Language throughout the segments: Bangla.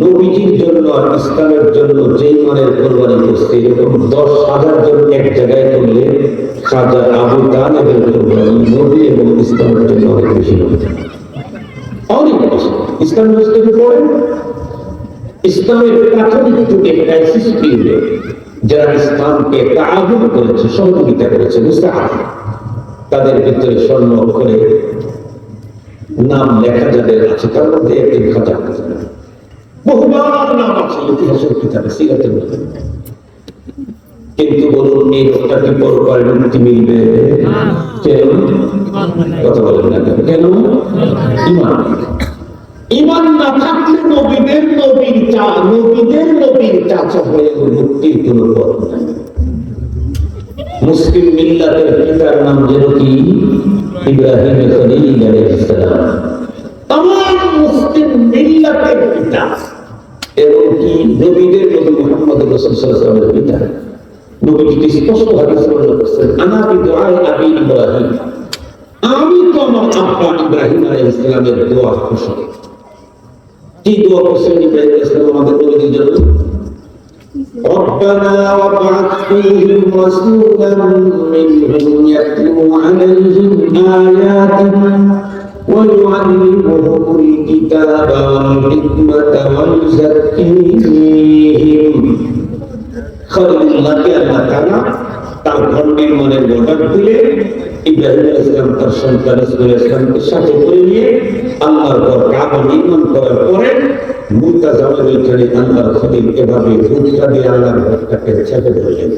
নবীজির জন্য আর ইসলামের জন্য যেই মানের কোরবানি করছে, এরকম দশ হাজার জন এক জায়গায় করলে খাজা আবু তালেবের কোরবানি নবী এবং ইসলামের জন্য অনেক বেশি হবে। যারা ইসলামকে তাআবুদ করেছে, সহযোগিতা করেছে তাদের ভিতরে স্বর্ণ অক্ষরে নাম লেখা যাদের আছে, তার মধ্যে একজন খাজা বহুবার নাম আছে ইতিহাসের কিতাবে সিরাতের মধ্যে কিন্তু বলুন এই মিলবে কেন কথা বলেন না কেন? কেন ইমান। ইমান না থাকলে নবীদের নবীর চা নবীদের নবীর চাচা হয়ে মুক্তির কোন পথ নাই। মুসলিম মিল্লাতের পিতার নাম যেন কি? ইব্রাহিম খলিল আলাইহিস সালাম। তাম মুসলিম মিল্লাতের পিতা। এবং কি নবীদের নবী মুহাম্মদ রাসূল সাল্লাল্লাহু আলাইহি ওয়াসাল্লামের পিতা নবীজি স্পষ্ট ভাবে বর্ণনা করছেন আনা বি দুআই আবি ইব্রাহিম আমি তো আমার আব্বা ইব্রাহিম আলাইহিস সালামের দোয়া খুশি কি দোয়া করছেন ইব্রাহিম আলাইহিস সালাম আমাদের নবীর জন্য ربنا وابعث فيهم رسولا منهم يتلو عليهم آياتك ويعلمهم الكتاب والحكمة ويزكيهم খলিলুল্লাহকে আল্লাহ তাআলা তার ঘর নির্মাণের বর্ডার দিলে ইব্রাহিম আলাইহিস সালাম তার সন্তান ইসমাঈল আলাইহিস সালামকে সাথে করে নিয়ে আল্লাহর ঘর কাবা নির্মাণ করার পরে মুদ্দা জামাল ওইখানে আল্লাহর খলিল এভাবে ভূতটা দিয়ে আল্লাহর ঘরটাকে ছেপে ধরলেন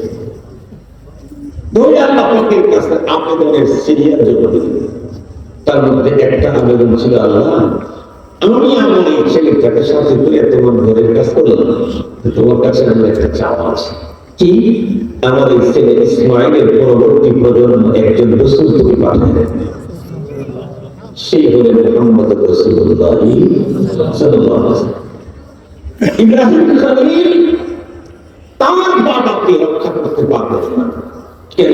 ধরে আল্লাহ পাকের কাছে আবেদনের সিরিয়াল জমা দিলেন তার মধ্যে একটা আবেদন ছিল আল্লাহ আমি আমার এই ছেলেটাকে সাথে করে তোমার ঘরের কাজ করলাম তোমার কাছে আমার একটা চাওয়া আছে। কি? আমার এই ছেলে ইসমাইলের পরবর্তী প্রজন্ম একজন রসুল তুমি পাঠাবে সেই হলেন মোহাম্মদ রসুল্লাহ। ইব্রাহিম খলিল তার বাবাকে রক্ষা করতে পারবে কেন?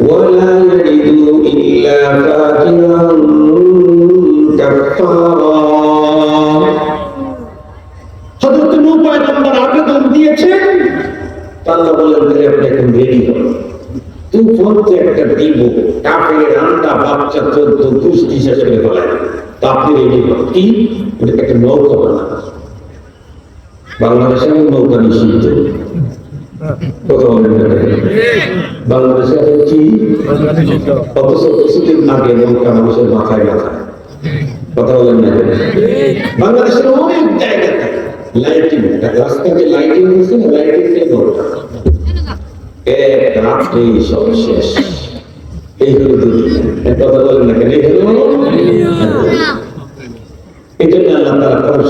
ولا يجدوا إلا فاجرا كفارا হযরত নূহ পয়গম্বর আবেদন দিয়েছেন আল্লাহ বলেন যে আপনি এখন রেডি হন তুফান তো একটা দিব কাফের আন্ডা বাচ্চা চোদ্দ গোষ্ঠী শেষ করে ফেলায় তা আপনি রেডি হন কি এটা একটা নৌকা বানানো বাংলাদেশে এখন নৌকা নিষিদ্ধ কথা বলেন না কেন? বাংলাদেশে এখন কি? অথচ কিছুদিন আগে নৌকা মানুষের মাথায় মাথায় কথা বলেন না বাংলাদেশের অনেক জায়গাতে লাইটিং রাস্তাতে লাইটিং হয়েছে না লাইটিং নেই নৌকা এক রাত্রে সব শেষ। এই হলো কথা বলেন না কেন? এই হলো এই আল্লাহ তারা